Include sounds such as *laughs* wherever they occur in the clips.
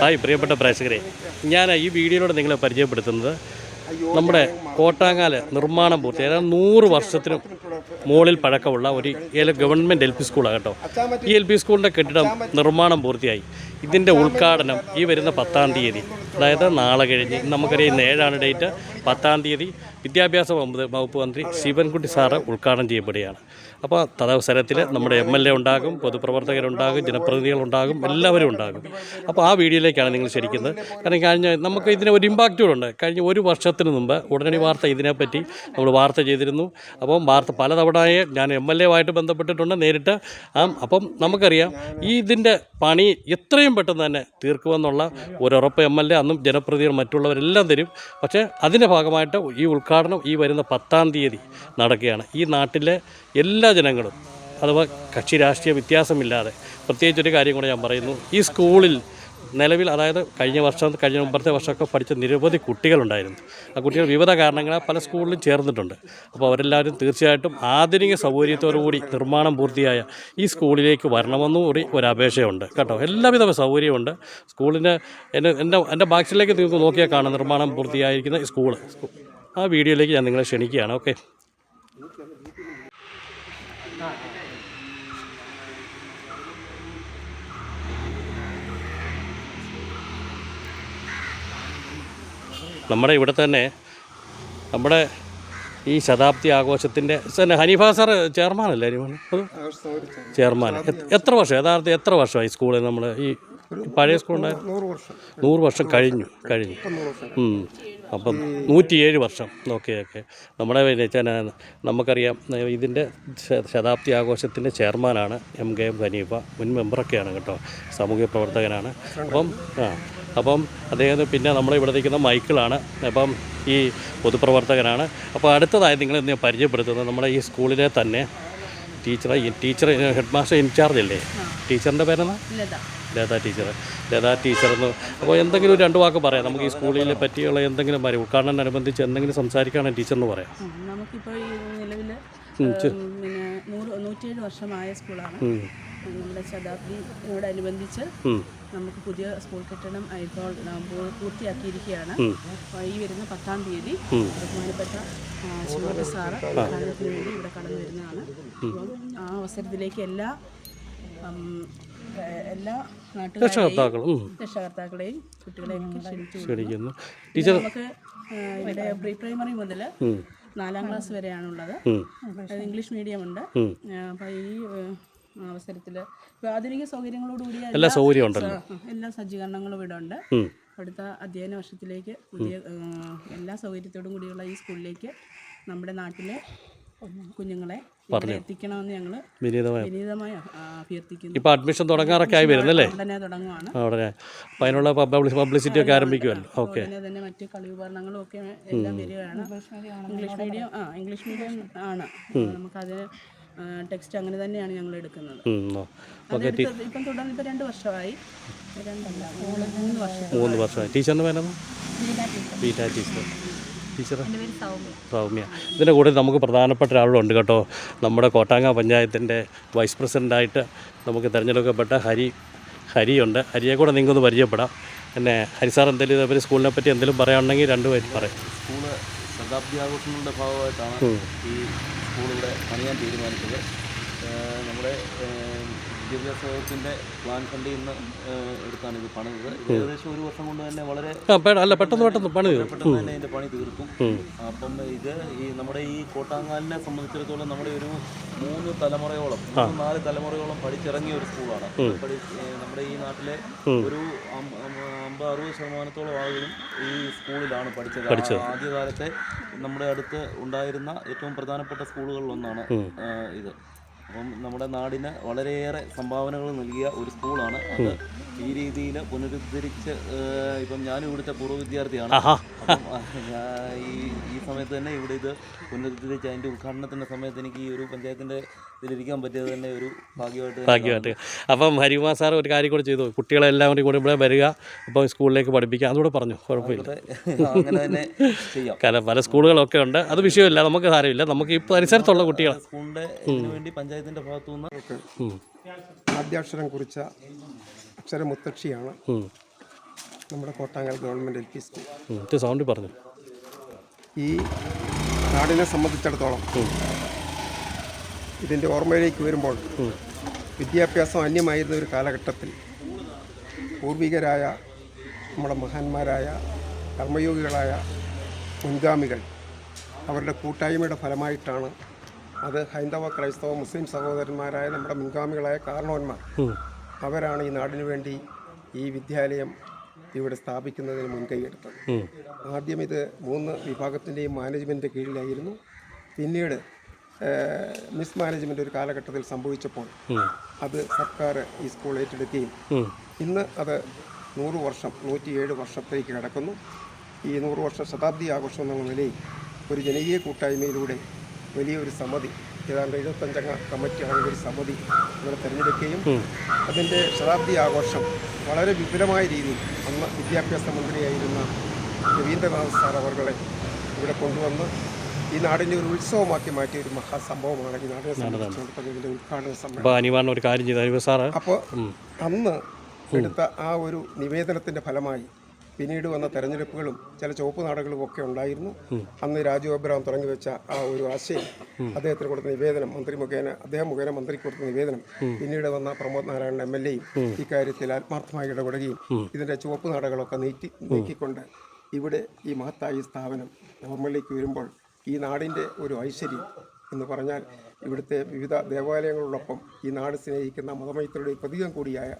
Hi പ്രിയപ്പെട്ട പ്രേക്ഷകരെ. ഞാൻ ഈ വീഡിയോയിലൂടെ നിങ്ങളെ പരിചയപ്പെടുത്തുന്നത് നമ്മുടെ കോട്ടാങ്ങാൽ നിർമ്മാണം പൂർത്തി അതായത് നൂറ് വർഷത്തിനും മുകളിൽ പഴക്കമുള്ള ഒരു ഗവൺമെന്റ് എൽ പി സ്കൂളാണ് കേട്ടോ. ഈ എൽ പി സ്കൂളിന്റെ കെട്ടിടം നിർമ്മാണം പൂർത്തിയായി. ഇതിന്റെ ഉദ്ഘാടനം ഈ വരുന്ന പത്താം തീയതി അതായത് നാളെ കഴിഞ്ഞ് നമുക്കറിയാം ഏഴാണ് ഡേറ്റ് പത്താം തീയതി വിദ്യാഭ്യാസ വകുപ്പ് മന്ത്രി ശിവൻകുട്ടി സാറ് ഉദ്ഘാടനം ചെയ്യപ്പെടുകയാണ്. അപ്പോൾ തദവസരത്തിൽ നമ്മുടെ എം എൽ എ ഉണ്ടാകും പൊതുപ്രവർത്തകരുണ്ടാകും ജനപ്രതിനിധികളുണ്ടാകും എല്ലാവരും ഉണ്ടാകും. അപ്പോൾ ആ വീഡിയോയിലേക്കാണ് നിങ്ങൾ ശരിക്കുന്നത്. കാരണം കഴിഞ്ഞ നമുക്ക് ഇതിന് ഒരു ഇമ്പാക്റ്റ് ഉണ്ട് കഴിഞ്ഞ ഒരു വർഷത്തിന് മുമ്പ് ഉടനടി വാർത്ത ഇതിനെപ്പറ്റി നമ്മൾ വാർത്ത ചെയ്തിരുന്നു. അപ്പം വാർത്ത പലതവണയെ ഞാൻ എം എൽ എ ആയിട്ട് ബന്ധപ്പെട്ടിട്ടുണ്ട് നേരിട്ട്. അപ്പം നമുക്കറിയാം ഈ ഇതിന്റെ പണി എത്രയും പെട്ടെന്ന് തന്നെ തീർക്കുമെന്നുള്ള ഒരുറപ്പ് എം എൽ എ അന്നും ജനപ്രതിനിധികൾ മറ്റുള്ളവരെല്ലാം തരും. പക്ഷേ അതിന്റെ ഭാഗമായിട്ട് ഈ ഉദ്ഘാടനം ഈ വരുന്ന പത്താം തീയതി നടക്കുകയാണ്. ഈ നാട്ടിലെ എല്ലാ ജനങ്ങളും അഥവാ കക്ഷി രാഷ്ട്രീയ വ്യത്യാസമില്ലാതെ പ്രത്യേകിച്ചൊരു കാര്യം കൂടെ ഞാൻ പറയുന്നു. ഈ സ്കൂളിൽ നിലവിൽ അതായത് കഴിഞ്ഞ വർഷം കഴിഞ്ഞ മുമ്പത്തെ വർഷമൊക്കെ പഠിച്ച നിരവധി കുട്ടികളുണ്ടായിരുന്നു. ആ കുട്ടികൾ വിവിധ കാരണങ്ങളാൽ പല സ്കൂളിലും ചേർന്നിട്ടുണ്ട്. അപ്പോൾ അവരെല്ലാവരും തീർച്ചയായിട്ടും ആധുനിക സൗകര്യത്തോടുകൂടി നിർമ്മാണം പൂർത്തിയായ ഈ സ്കൂളിലേക്ക് വരണമെന്നും കൂടി ഒരു അപേക്ഷയുണ്ട് കേട്ടോ? എല്ലാവിധ സൗകര്യമുണ്ട്. സ്കൂളിന് എന്റെ എന്റെ എന്റെ ബാക്സിലേക്ക് നിങ്ങൾക്ക് നോക്കിയാൽ കാണാം. നിർമ്മാണം പൂർത്തിയായിരിക്കുന്ന ഈ സ്കൂൾ. ആ വീഡിയോയിലേക്ക് ഞാൻ നിങ്ങളെ ക്ഷണിക്കുകയാണ്. ഓക്കെ? നമ്മുടെ ഇവിടെ തന്നെ നമ്മുടെ ഈ ശതാബ്ദി ആഘോഷത്തിന്റെ തന്നെ ഹനീഫ സാർ ചെയർമാനല്ലേ ഹനീഫ? അത് ചെയർമാൻ. എത്ര വർഷം? യഥാർത്ഥം എത്ര വർഷമായി സ്കൂളിൽ നമ്മൾ ഈ പഴയ സ്കൂളുണ്ടായിരുന്നു നൂറ് വർഷം. കഴിഞ്ഞു കഴിഞ്ഞു. അപ്പം നൂറ്റിയേഴ് വർഷം. നോക്കിയൊക്കെ ഓക്കെ. നമ്മുടെ നമുക്കറിയാം ഇതിന്റെ ശതാബ്ദി ആഘോഷത്തിന്റെ ചെയർമാനാണ് എം കെ എം ഖനീഫ മുൻ മെമ്പറൊക്കെയാണ് കേട്ടോ സാമൂഹ്യ പ്രവർത്തകനാണ്. അപ്പം ആ അപ്പം അദ്ദേഹം പിന്നെ നമ്മളെ ഇവിടെ നിൽക്കുന്ന മൈക്കിളാണ്. അപ്പം ഈ പൊതുപ്രവർത്തകനാണ്. അപ്പോൾ അടുത്തതായി നിങ്ങൾ ഇന്ന് പരിചയപ്പെടുത്തുന്നത് നമ്മുടെ ഈ സ്കൂളിലെ തന്നെ teacher teacher head master in charge അല്ലേ ടീച്ചറിന്റെ പേരെന്നാ ലതാ ടീച്ചർ ലത ടീച്ചർ എന്ന് അപ്പോൾ എന്തെങ്കിലും ഒരു രണ്ട് വാക്ക് പറയാം. നമുക്ക് ഈ സ്കൂളിനെ പറ്റിയുള്ള എന്തെങ്കിലും പറയും. ഉദ്ഘാടനത്തിനനുബന്ധിച്ച് എന്തെങ്കിലും സംസാരിക്കുകയാണെങ്കിൽ ടീച്ചറിന് പറയാം. ഉം, നമുക്കിപ്പോൾ ഈ നിലവിൽ പിന്നെ നൂറ് നൂറ്റിയേഴ് വർഷമായ സ്കൂളാണ്. നമ്മുടെ ശതാബ്ദിയോടനുബന്ധിച്ച് നമുക്ക് പുതിയ സ്കൂൾ കെട്ടിടം ഇപ്പോൾ പൂർത്തിയാക്കിയിരിക്കുകയാണ്. ഈ വരുന്ന പത്താം തീയതി ബഹുമാനപ്പെട്ട ശിവ സാറ് ഉദ്ഘാടനത്തിന് വേണ്ടി ഇവിടെ കടന്നു വരുന്നതാണ്. ആ അവസരത്തിലേക്ക് എല്ലാ എല്ലാ രക്ഷകർത്താക്കളും. രക്ഷകർത്താക്കളെയും കുട്ടികളെയും ക്ഷണിക്കുന്നു. ടീച്ചർ നമുക്ക് ഇവിടെ പ്രീ പ്രൈമറി മുതൽ നാലാം ക്ലാസ് വരെയാണുള്ളത്. ഇംഗ്ലീഷ് മീഡിയം ഉണ്ട്. അപ്പോൾ ഈ അവസരത്തിൽ ആധുനിക സൗകര്യങ്ങളോടുകൂടിയ എല്ലാ സൗകര്യം ഉണ്ടല്ലോ. എല്ലാ സജ്ജീകരണങ്ങളും ഇവിടെ ഉണ്ട്. അടുത്ത അധ്യയന വർഷത്തിലേക്ക് പുതിയ എല്ലാ സൗകര്യത്തോടും കൂടിയുള്ള ഈ സ്കൂളിലേക്ക് നമ്മുടെ നാട്ടിലെ കുഞ്ഞുങ്ങളെ ഇവിടെ എത്തിക്കണമെന്ന് ഞങ്ങൾ വിനീതമായ വിനീതമായി ആ, അഭ്യർത്ഥിക്കുന്നു. ഇപ്പോൾ അഡ്മിഷൻ തുടങ്ങാറൊക്കെ ആയി വരുന്നല്ലേ? ഉടനെ തുടങ്ങുവാണ്. അപ്പോൾ അതിനുള്ള പബ്ലിസിറ്റി ഒക്കെ ആരംഭിക്കുമല്ലോ ഓക്കെ ഉടനെ തന്നെ മറ്റ് കളി ഉപകരണങ്ങളും ഒക്കെ എല്ലാം വരികയാണ്. ഇംഗ്ലീഷ് മീഡിയം ആ ഇംഗ്ലീഷ് മീഡിയം ആണ്. നമുക്കത് ടെക്സ്റ്റ് അങ്ങനെ തന്നെയാണ് ഞങ്ങൾ എടുക്കുന്നത്. ഇപ്പം തുടർന്ന് ഇപ്പം രണ്ട് വർഷമായി. മൂന്ന് വർഷം മൂന്ന് വർഷമായി. ടീച്ചറിന് വേണം ടീച്ചർ. ടീച്ചർ സൗമ്യ. ഇതിന്റെ കൂടെ നമുക്ക് പ്രധാനപ്പെട്ട ഒരാളുണ്ട് കേട്ടോ. നമ്മുടെ കോട്ടാങ്ങ പഞ്ചായത്തിന്റെ വൈസ് പ്രസിഡന്റായിട്ട് നമുക്ക് തിരഞ്ഞെടുക്കപ്പെട്ട ഹരി ഹരിയുണ്ട്. ഹരിയെ കൂടെ നിങ്ങൾക്കൊന്ന് പരിചയപ്പെടാം. പിന്നെ ഹരി സാർ എന്തെങ്കിലും ഇതേപോലെ സ്കൂളിനെ പറ്റി എന്തെങ്കിലും പറയാനുണ്ടെങ്കിൽ രണ്ടുപേരും പറയാം. സ്കൂൾ ശതാബ്ദി ആഘോഷങ്ങളുടെ ഭാഗമായിട്ടാണ് ഈ സ്കൂളിവിടെ പണിയാൻ തീരുമാനിച്ചത്. നമ്മുടെ വിദ്യാഭ്യാസ വകുപ്പിന്റെ പ്ലാൻ ഫണ്ടിൽ നിന്ന് എടുത്താണ് ഇത് പണിത് ഏകദേശം ഒരു വർഷം കൊണ്ട് തന്നെ വളരെ അല്ല പെട്ടെന്ന് പെട്ടെന്ന് പണി. പെട്ടെന്ന് തന്നെ ഇതിന്റെ പണി തീർക്കും. അപ്പം ഇത് ഈ നമ്മുടെ ഈ കോട്ടാങ്ങാലിനെ സംബന്ധിച്ചിടത്തോളം നമ്മുടെ ഒരു മൂന്ന് തലമുറയോളം മൂന്ന് നാല് തലമുറയോളം പഠിച്ചിറങ്ങിയ ഒരു സ്കൂളാണ്. നമ്മുടെ ഈ നാട്ടിലെ ഒരു അമ്പത് അറുപത് ശതമാനത്തോളം ആളുകളും ഈ സ്കൂളിലാണ് പഠിച്ചത്. ആദ്യകാലത്തെ നമ്മുടെ അടുത്ത് ഉണ്ടായിരുന്ന ഏറ്റവും പ്രധാനപ്പെട്ട സ്കൂളുകളിൽ ഒന്നാണ് ഇത്. അപ്പം നമ്മുടെ നാടിന് വളരെയേറെ സംഭാവനകൾ നൽകിയ ഒരു സ്കൂളാണ്. അത് ഈ രീതിയിൽ പുനരുദ്ധരിച്ച് ഇപ്പം ഞാനും ഇവിടുത്തെ പൂർവ വിദ്യാർത്ഥിയാണ്. ഈ ഈ സമയത്ത് തന്നെ ഇവിടെ ഇത് പുനരുദ്ധരിച്ച് അതിന്റെ ഉദ്ഘാടനത്തിന്റെ സമയത്ത് എനിക്ക് ഈ ഒരു പഞ്ചായത്തിന്റെ ഇതിലിരിക്കാൻ പറ്റിയത് തന്നെ ഒരു ഭാഗ്യമായിട്ട് ഭാഗ്യമായിട്ട്. അപ്പം ഹരിമാ സാർ ഒരു കാര്യം കൂടെ ചെയ്തു. കുട്ടികളെ എല്ലാവരും കൂടി ഇവിടെ വരിക അപ്പോൾ സ്കൂളിലേക്ക് പഠിപ്പിക്കുക അതുകൂടെ പറഞ്ഞു. കുഴപ്പമില്ല. *laughs* അങ്ങനെ തന്നെ ചെയ്യാം. കാരണം പല സ്കൂളുകളൊക്കെ ഉണ്ട്. അത് വിഷയമില്ല. നമുക്ക് സാരമില്ല. നമുക്ക് ഈ പരിസരത്തുള്ള കുട്ടികളെ. സ്കൂളിന്റെ വേണ്ടി വേണ്ടി പഞ്ചായത്തിന്റെ ഭാഗത്തു നിന്ന് ആദ്യാക്ഷരം കുറിച്ച അക്ഷര മുത്തക്ഷിയാണ് നമ്മുടെ Kottangal government L P school സൗണ്ടിൽ പറഞ്ഞു. ഈ നാടിനെ സംബന്ധിച്ചിടത്തോളം ഇതിന്റെ ഓർമ്മയിലേക്ക് വരുമ്പോൾ വിദ്യാഭ്യാസം അന്യമായിരുന്ന ഒരു കാലഘട്ടത്തിൽ പൂർവികരായ നമ്മുടെ മഹാന്മാരായ കർമ്മയോഗികളായ മുൻഗാമികൾ അവരുടെ കൂട്ടായ്മയുടെ ഫലമായിട്ടാണ് അത് ഹൈന്ദവ ക്രൈസ്തവ മുസ്ലിം സഹോദരന്മാരായ നമ്മുടെ മുൻഗാമികളായ കാരണവന്മാർ അവരാണ് ഈ നാടിനു വേണ്ടി ഈ വിദ്യാലയം ഇവിടെ സ്ഥാപിക്കുന്നതിന് മുൻകൈയെടുത്തത് ആദ്യം ഇത് മൂന്ന് വിഭാഗത്തിന്റെയും മാനേജ്മെന്റിന്റെ കീഴിലായിരുന്നു. പിന്നീട് മിസ്മാനേജ്മെന്റ് മിസ് മാനേജ്മെന്റ് ഒരു കാലഘട്ടത്തിൽ സംഭവിച്ചപ്പോൾ അത് സർക്കാർ ഈ സ്കൂൾ ഏറ്റെടുക്കുകയും ഇന്ന് അത് നൂറ് വർഷം നൂറ്റിയേഴ് വർഷത്തേക്ക് കിടക്കുന്നു. ഈ നൂറ് വർഷ ശതാബ്ദി ആഘോഷം എന്നുള്ള നിലയിൽ ഒരു ജനകീയ കൂട്ടായ്മയിലൂടെ വലിയൊരു സമിതി ഏതാണ്ട് എഴുപത്തഞ്ചംഗ കമ്മിറ്റിയാണ് ഒരു സമിതി ഇവിടെ തിരഞ്ഞെടുക്കുകയും അതിന്റെ ശതാബ്ദി ആഘോഷം വളരെ വിപുലമായ രീതിയിൽ അന്ന് വിദ്യാഭ്യാസ മന്ത്രിയായിരുന്ന രവീന്ദ്രനാഥ് സാർ അവരുടെ ഇവിടെ കൊണ്ടുവന്ന് ഈ നാടിന്റെ ഒരു ഉത്സവമാക്കി മാറ്റിയ ഒരു മഹാസംഭവമാണ് ഈ നാടിനെ സംബന്ധിച്ചുകൊണ്ടിരിക്കുന്നതിന്റെ ഉദ്ഘാടന സമ്മേളനം. ഒരു കാര്യം ചെയ്തു സാറ്? അപ്പോൾ അന്ന് എടുത്ത ആ ഒരു നിവേദനത്തിന്റെ ഫലമായി പിന്നീട് വന്ന തെരഞ്ഞെടുപ്പുകളും ചില ചുവപ്പ് നാടുകളും ഒക്കെ ഉണ്ടായിരുന്നു. അന്ന് രാജു അബ്രഹാം തുടങ്ങി വെച്ച ആ ഒരു ആശയം അദ്ദേഹത്തിന് കൊടുത്ത നിവേദനം മന്ത്രി മുഖേന അദ്ദേഹം മുഖേന മന്ത്രിക്ക് കൊടുത്ത നിവേദനം. പിന്നീട് വന്ന പ്രമോദ് നാരായണൻ എം എൽ എയും ഇക്കാര്യത്തിൽ ആത്മാർത്ഥമായി ഇടപെടുകയും ഇതിന്റെ ചുവപ്പ് നാടുകളൊക്കെ നീക്കി നീക്കിക്കൊണ്ട് ഇവിടെ ഈ മഹത്തായ സ്ഥാപനം നോർമലിലേക്ക് വരുമ്പോൾ ഈ നാടിന്റെ ഒരു ഐശ്വര്യം എന്ന് പറഞ്ഞാൽ ഇവിടുത്തെ വിവിധ ദേവാലയങ്ങളോടൊപ്പം ഈ നാട് സ്നേഹിക്കുന്ന മതമൈത്രിയുടെ പ്രതീകം കൂടിയായ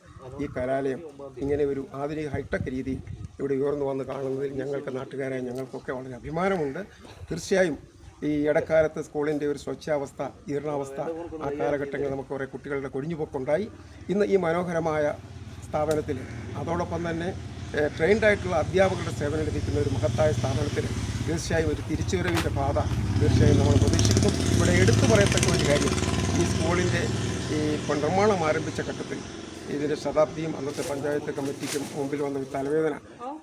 ഈ കലാലയം ഇങ്ങനെ ഒരു ആധുനിക ഹൈടെക് രീതിയിൽ ഇവിടെ ഉയർന്നു വന്ന് കാണുന്നതിൽ ഞങ്ങൾക്ക് നാട്ടുകാരായ ഞങ്ങൾക്കൊക്കെ വളരെ അഭിമാനമുണ്ട്. തീർച്ചയായും ഈ ഇടക്കാലത്ത് സ്കൂളിന്റെ ഒരു സ്വച്ഛാവസ്ഥ ജീർണാവസ്ഥ ആ കാലഘട്ടങ്ങളിൽ നമുക്ക് കുറേ കുട്ടികളുടെ കൊഴിഞ്ഞുപോക്കുണ്ടായി ഇന്ന് ഈ മനോഹരമായ സ്ഥാപനത്തിൽ അതോടൊപ്പം തന്നെ ട്രെയിൻഡ് ആയിട്ടുള്ള അധ്യാപകരുടെ സേവനം ലഭിക്കുന്ന ഒരു മഹത്തായ സ്ഥാപനത്തിൽ തീർച്ചയായും ഒരു തിരിച്ചുവരവിന്റെ പാത തീർച്ചയായും നമ്മൾ പ്രതീക്ഷിക്കുന്നു. ഇവിടെ എടുത്തു പറയത്തക്ക ഒരു കാര്യം ഈ സ്കൂളിന്റെ ഈ നിർമ്മാണം ആരംഭിച്ച ഘട്ടത്തിൽ ഇതിന്റെ ശതാബ്ദിയും അന്നത്തെ പഞ്ചായത്ത് കമ്മിറ്റിക്കും മുമ്പിൽ വന്ന തലവേദന.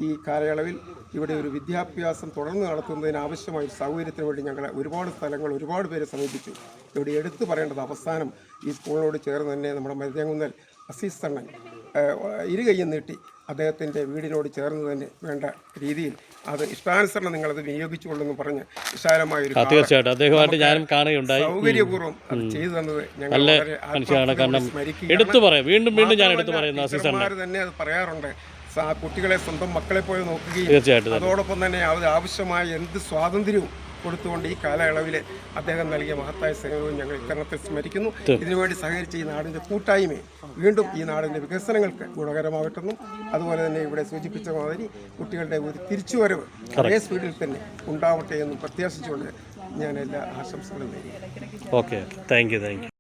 ഈ കാലയളവിൽ ഇവിടെ ഒരു വിദ്യാഭ്യാസം തുടർന്ന് നടത്തുന്നതിന് ആവശ്യമായ സൗകര്യത്തിന് വേണ്ടി ഞങ്ങൾ ഒരുപാട് സ്ഥലങ്ങൾ ഒരുപാട് പേരെ സമീപിച്ചു. ഇവിടെ എടുത്തു പറയേണ്ടത് അവസാനം ഈ സ്കൂളിനോട് ചേർന്ന് തന്നെ നമ്മുടെ മരുതേങ്കുന്നൽ അസീസ് തണ്ണൻ ഇരുകൈയും നീട്ടി അദ്ദേഹത്തിന്റെ വീടിനോട് ചേർന്ന് തന്നെ വേണ്ട രീതിയിൽ അത് ഇഷ്ടാനുസരണം നിങ്ങളത് വിനിയോഗിച്ചുകൊള്ളെന്ന് പറഞ്ഞ് വിശാലമായൊരു തീർച്ചയായിട്ടും. അദ്ദേഹമായിട്ട് ഞാനും കാണുകയുണ്ടായി. സൗകര്യപൂർവം അത് ചെയ്തു തന്നത് ഞങ്ങൾ മനുഷ്യനാണ് കാരണം എടുത്തു പറയാം. വീണ്ടും വീണ്ടും ഞാൻ എടുത്തു പറയുന്ന തന്നെ അത് പറയാറുണ്ട്. കുട്ടികളെ സ്വന്തം മക്കളെ പോലെ നോക്കുകയും അതോടൊപ്പം തന്നെ അത് ആവശ്യമായ എന്ത് സ്വാതന്ത്ര്യവും കൊടുത്തുകൊണ്ട് ഈ കാലയളവിൽ അദ്ദേഹം നൽകിയ മഹത്തായ സേവനവും ഞങ്ങൾ ഇക്കാരണത്തെ സ്മരിക്കുന്നു. ഇതിനുവേണ്ടി സഹകരിച്ച ഈ നാടിന്റെ കൂട്ടായ്മയെ വീണ്ടും ഈ നാടിന്റെ വികസനങ്ങൾക്ക് ഗുണകരമാകട്ടെന്നും അതുപോലെ തന്നെ ഇവിടെ സൂചിപ്പിച്ച മാതിരി കുട്ടികളുടെ ഒരു തിരിച്ചുവരവ് അതേ സ്പീഡിൽ തന്നെ ഉണ്ടാവട്ടെ എന്നും പ്രത്യാശിച്ചുകൊണ്ട് ഞാൻ എല്ലാ ആശംസകളും നേരുന്നു. Okay thank you thank you